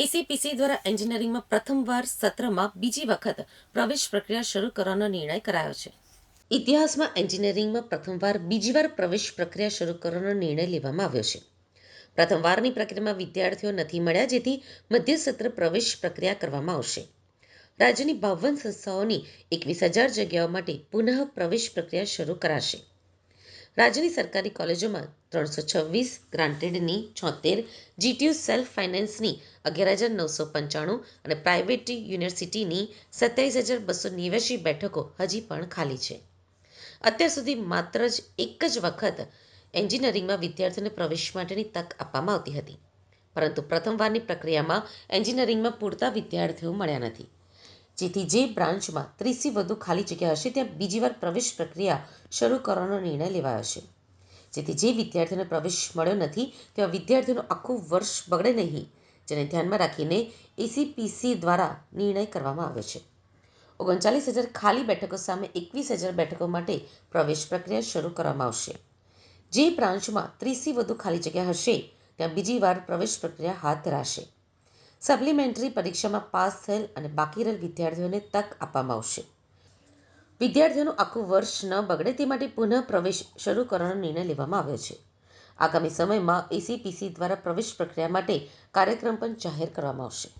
ACPC દ્વારા એન્જિનિયરિંગમાં પ્રથમવાર સત્રમાં બીજી વખત પ્રવેશ પ્રક્રિયા શરૂ કરવાનો નિર્ણય કરાયો છે. ઇતિહાસમાં એન્જિનિયરિંગમાં પ્રથમવાર બીજી વાર પ્રવેશ પ્રક્રિયા શરૂ કરવાનો નિર્ણય લેવામાં આવ્યો છે. પ્રથમવારની પ્રક્રિયામાં વિદ્યાર્થીઓ નથી મળ્યા જેથી મધ્ય સત્ર પ્રવેશ પ્રક્રિયા કરવામાં આવશે. રાજ્યની બાવન સંસ્થાઓની એકવીસ હજાર જગ્યાઓ માટે પુનઃ પ્રવેશ પ્રક્રિયા શરૂ કરાશે. રાજ્યની સરકારી કોલેજોમાં ત્રણસો છવ્વીસ ગ્રાન્ટેડની છોતેર જીટીયુ સેલ્ફ ફાઇનાન્સની અગિયાર હજાર નવસો પંચાણું અને પ્રાઇવેટ યુનિવર્સિટીની સત્યાવીસ હજાર બસો નેવ્યાસી બેઠકો હજી પણ ખાલી છે. અત્યાર સુધી માત્ર જ એક જ વખત એન્જિનિયરિંગમાં વિદ્યાર્થીઓને પ્રવેશ માટેની તક આપવામાં આવતી હતી. પરંતુ પ્રથમવારની પ્રક્રિયામાં એન્જિનિયરિંગમાં પૂરતા વિદ્યાર્થીઓ મળ્યા નથી. જેથી જે બ્રાન્ચમાં ત્રીસથી વધુ ખાલી જગ્યા હશે, ત્યાં બીજી વાર પ્રવેશ પ્રક્રિયા શરૂ કરવાનો નિર્ણય લેવાયો છે. જેથી જે વિદ્યાર્થીઓને પ્રવેશ મળ્યો નથી તેવા વિદ્યાર્થીઓનું આખું વર્ષ બગડે નહીં જેને ધ્યાનમાં રાખીને એસીપીસી દ્વારા નિર્ણય કરવામાં આવે છે. ઓગણચાલીસ હજાર ખાલી બેઠકો સામે એકવીસ હજાર બેઠકો માટે પ્રવેશ પ્રક્રિયા શરૂ કરવામાં આવશે. જે બ્રાન્ચમાં ત્રીસથી વધુ ખાલી જગ્યા હશે, ત્યાં બીજી વાર પ્રવેશ પ્રક્રિયા હાથ ધરાશે. સપ્લિમેન્ટરી પરીક્ષામાં પાસ થયેલ અને બાકી રહેલ વિદ્યાર્થીઓને તક આપવામાં આવશે. વિદ્યાર્થીઓનું આખું વર્ષ ન બગડે તે માટે પુનઃ પ્રવેશ શરૂ કરવાનો નિર્ણય લેવામાં આવ્યો છે. આગામી સમયમાં એસીપીસી દ્વારા પ્રવેશ પ્રક્રિયા માટે કાર્યક્રમ પણ જાહેર કરવામાં આવશે.